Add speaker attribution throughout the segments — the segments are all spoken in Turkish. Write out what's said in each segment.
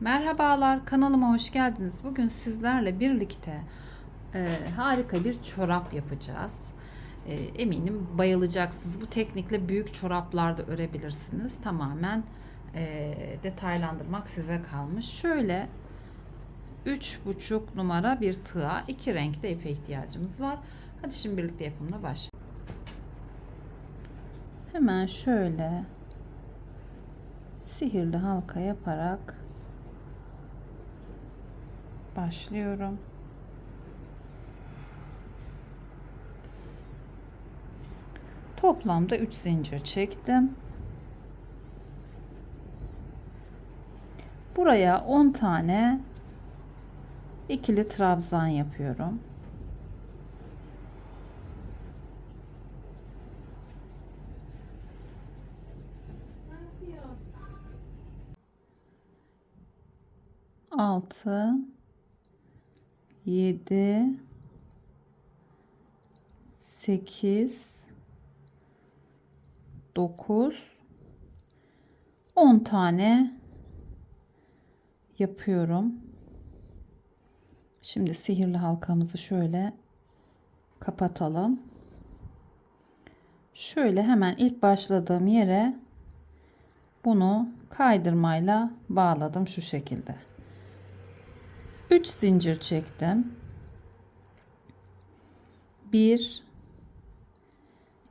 Speaker 1: Merhabalar kanalıma hoş geldiniz. Bugün sizlerle birlikte e, harika bir çorap yapacağız. E, eminim bayılacaksınız. Bu teknikle büyük çoraplar da örebilirsiniz. Tamamen e, detaylandırmak size kalmış. Şöyle 3,5 numara bir tığa iki renkte ipe ihtiyacımız var. Hadi şimdi birlikte yapımına başlayalım. Hemen şöyle sihirli halka yaparak başlıyorum. Toplamda 3 zincir çektim. Buraya 10 tane ikili trabzan yapıyorum. Altı, yedi, sekiz, dokuz, on tane yapıyorum. Şimdi sihirli halkamızı şöyle kapatalım. Şöyle hemen ilk başladığım yere bunu kaydırmayla bağladım şu şekilde. 3 zincir çektim. 1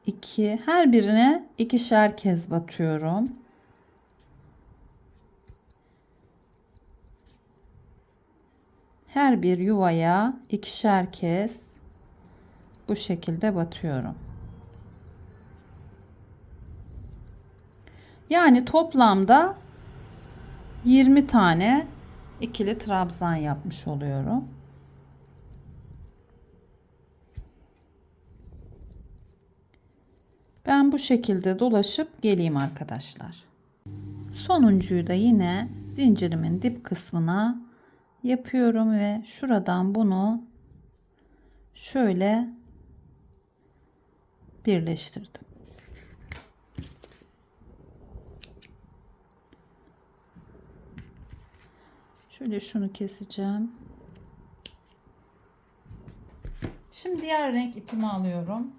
Speaker 1: 2 her birine ikişer kez batıyorum. Her bir yuvaya ikişer kez bu şekilde batıyorum. Yani toplamda 20 tane ikili trabzan yapmış oluyorum. Ben bu şekilde dolaşıp geleyim arkadaşlar. Sonuncuyu da yine zincirimin dip kısmına yapıyorum ve şuradan bunu şöyle birleştirdim. Şöyle şunu keseceğim. Şimdi diğer renk ipimi alıyorum.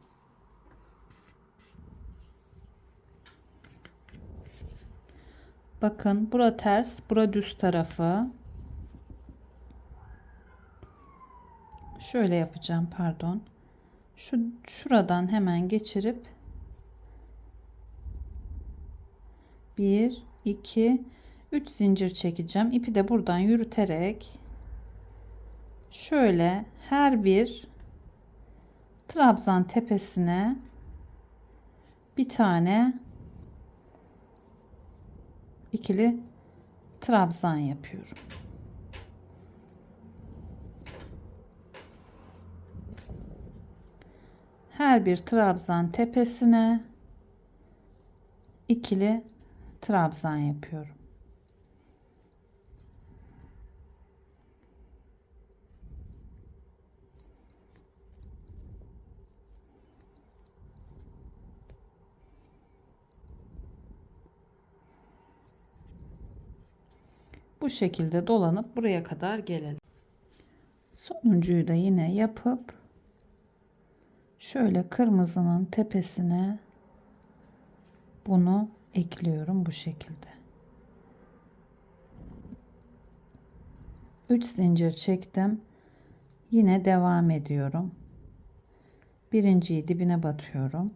Speaker 1: Bakın bura ters, bura düz tarafı. Şöyle yapacağım pardon. Şu şuradan hemen geçirip 1 2 3 zincir çekeceğim. İpi de buradan yürüterek şöyle her bir trabzan tepesine bir tane ikili trabzan yapıyorum. Her bir trabzan tepesine ikili trabzan yapıyorum. Bu şekilde dolanıp buraya kadar gelelim. Sonuncuyu da yine yapıp şöyle kırmızının tepesine bunu ekliyorum bu şekilde. 3 zincir çektim. Yine devam ediyorum. Birinciyi dibine batıyorum.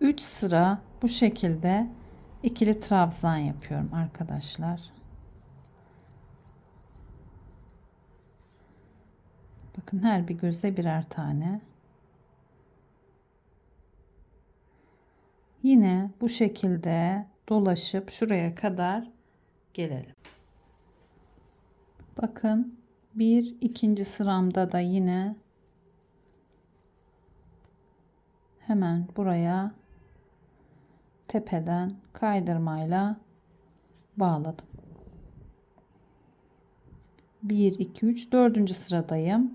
Speaker 1: 3 sıra bu şekilde ikili trabzan yapıyorum arkadaşlar. Bakın her bir göze birer tane. Yine bu şekilde dolaşıp şuraya kadar gelelim. Bakın bir ikinci sıramda da yine hemen buraya tepeden kaydırmayla bağladım. 1 2 3 4. sıradayım.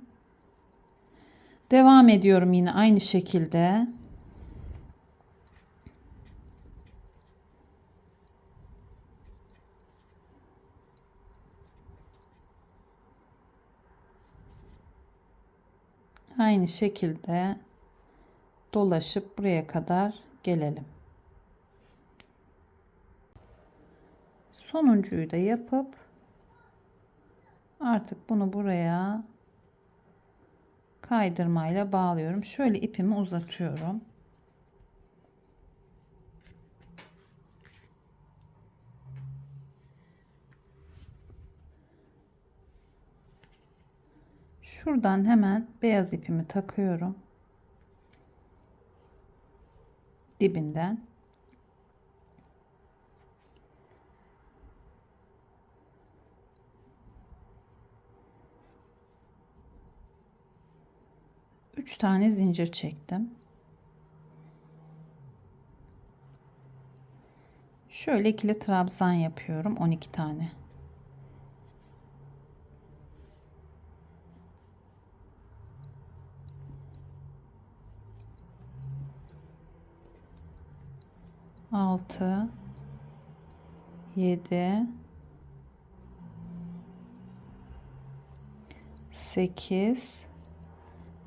Speaker 1: Devam ediyorum yine aynı şekilde. Aynı şekilde dolaşıp buraya kadar gelelim. Sonuncuyu da yapıp artık bunu buraya kaydırmayla bağlıyorum. Şöyle ipimi uzatıyorum. Şuradan hemen beyaz ipimi takıyorum. Dibinden. Üç tane zincir çektim. Şöyle ikili trabzan yapıyorum 12 tane. Altı, yedi, sekiz,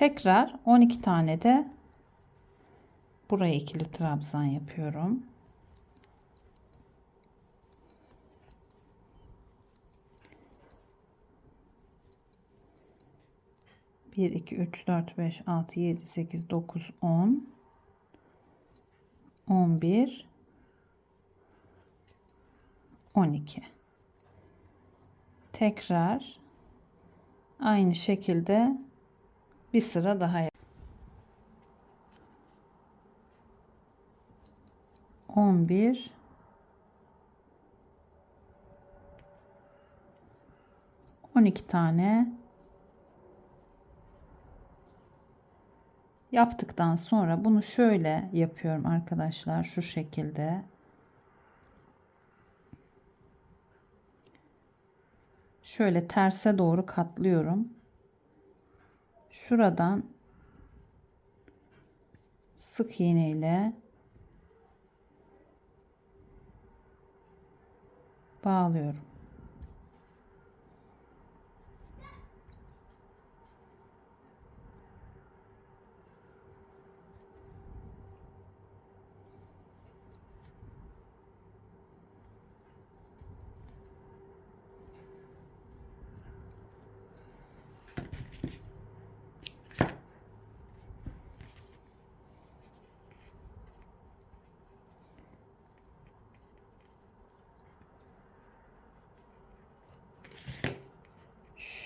Speaker 1: Tekrar 12 tane de buraya ikili trabzan yapıyorum. Bir, iki, üç, dört, beş, altı, yedi, sekiz, dokuz, on. 11 12 tekrar aynı şekilde bir sıra daha yap. 11 12 tane. Yaptıktan sonra bunu şöyle yapıyorum arkadaşlar şu şekilde. Şöyle terse doğru katlıyorum şuradan sık iğne ile bağlıyorum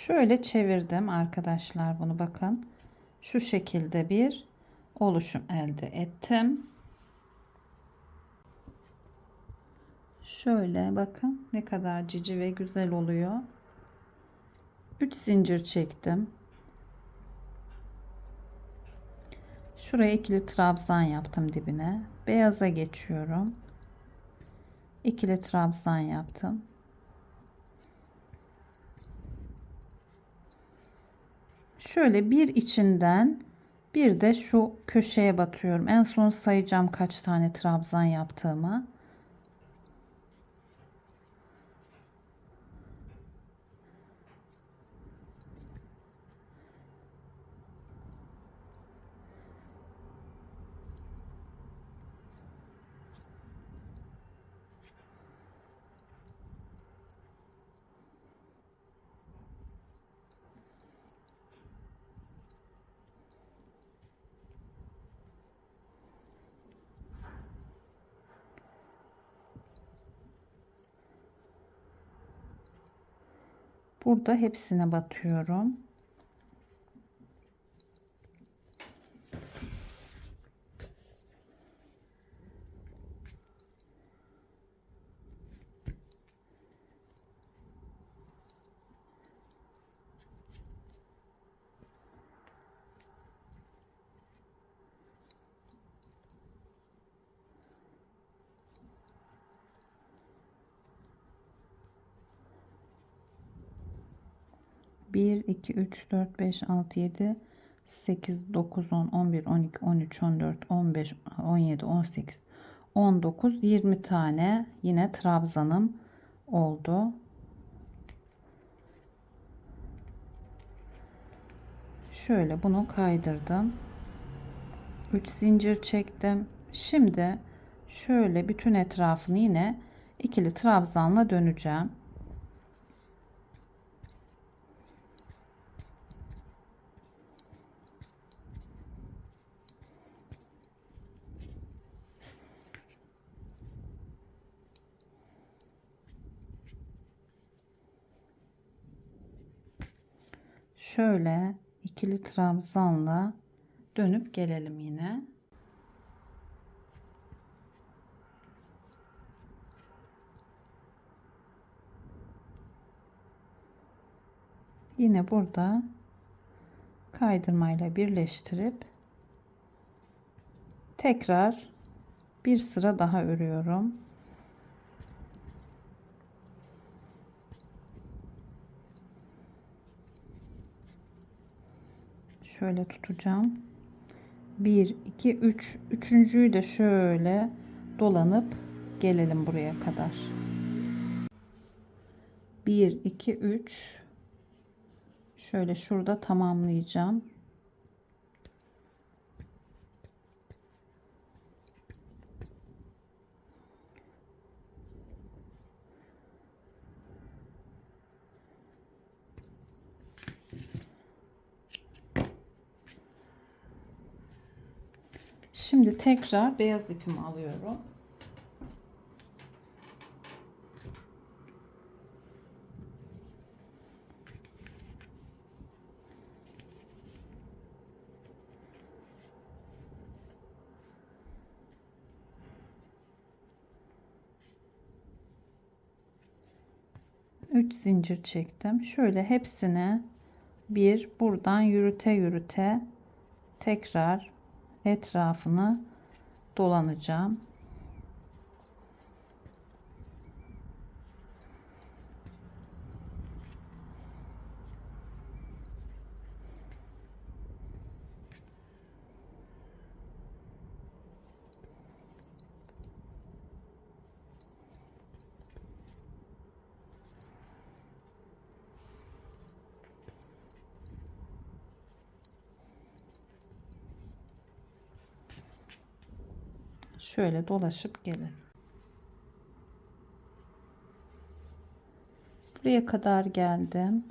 Speaker 1: Şöyle çevirdim arkadaşlar bunu bakın. Şu şekilde bir oluşum elde ettim. Şöyle bakın ne kadar cici ve güzel oluyor. 3 zincir çektim. Şuraya ikili trabzan yaptım dibine. Beyaza geçiyorum. İkili trabzan yaptım. Şöyle bir içinden bir de şu köşeye batıyorum. En son sayacağım kaç tane trabzan yaptığımı. Burada hepsine batıyorum. 1, 2, 3, 4, 5, 6, 7, 8, 9, 10, 11, 12, 13, 14, 15, 17, 18, 19, 20 tane yine trabzanım oldu. Şöyle bunu kaydırdım. 3 zincir çektim. Şimdi şöyle bütün etrafını yine ikili trabzanla döneceğim. Şöyle ikili trabzanla dönüp gelelim yine. Yine burada kaydırmayla birleştirip tekrar bir sıra daha örüyorum. Şöyle tutacağım. 1 2 3 üçüncüyü de şöyle dolanıp gelelim buraya kadar. 1 2 3 şöyle şurada tamamlayacağım. Şimdi tekrar beyaz ipimi alıyorum. Üç zincir çektim. Şöyle hepsini bir buradan yürüte yürüte tekrar etrafını dolanacağım. Şöyle dolaşıp gelin. Buraya kadar geldim.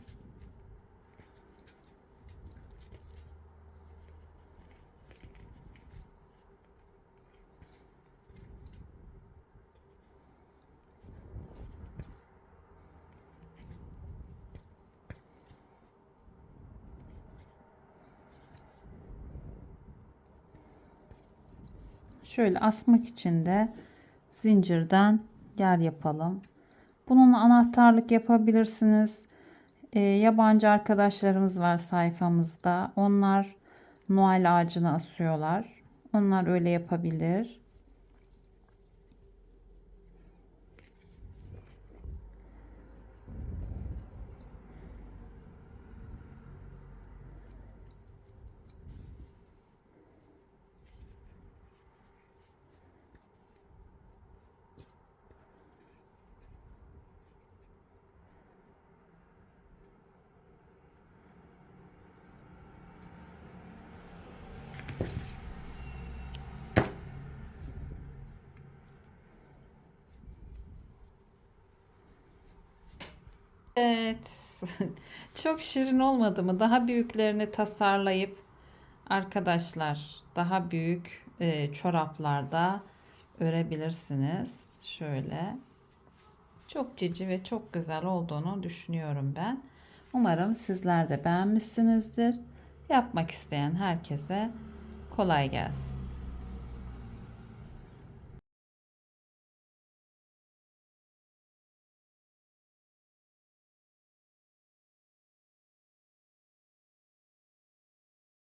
Speaker 1: Şöyle asmak için de zincirden yer yapalım. Bununla anahtarlık yapabilirsiniz. E, yabancı arkadaşlarımız var sayfamızda. Onlar Noel ağacını asıyorlar. Onlar öyle yapabilir. Evet. Çok şirin olmadı mı? Daha büyüklerini tasarlayıp arkadaşlar daha büyük e, çoraplarda örebilirsiniz. Şöyle. Çok cici ve çok güzel olduğunu düşünüyorum ben. Umarım sizler de beğenmişsinizdir. Yapmak isteyen herkese kolay gelsin.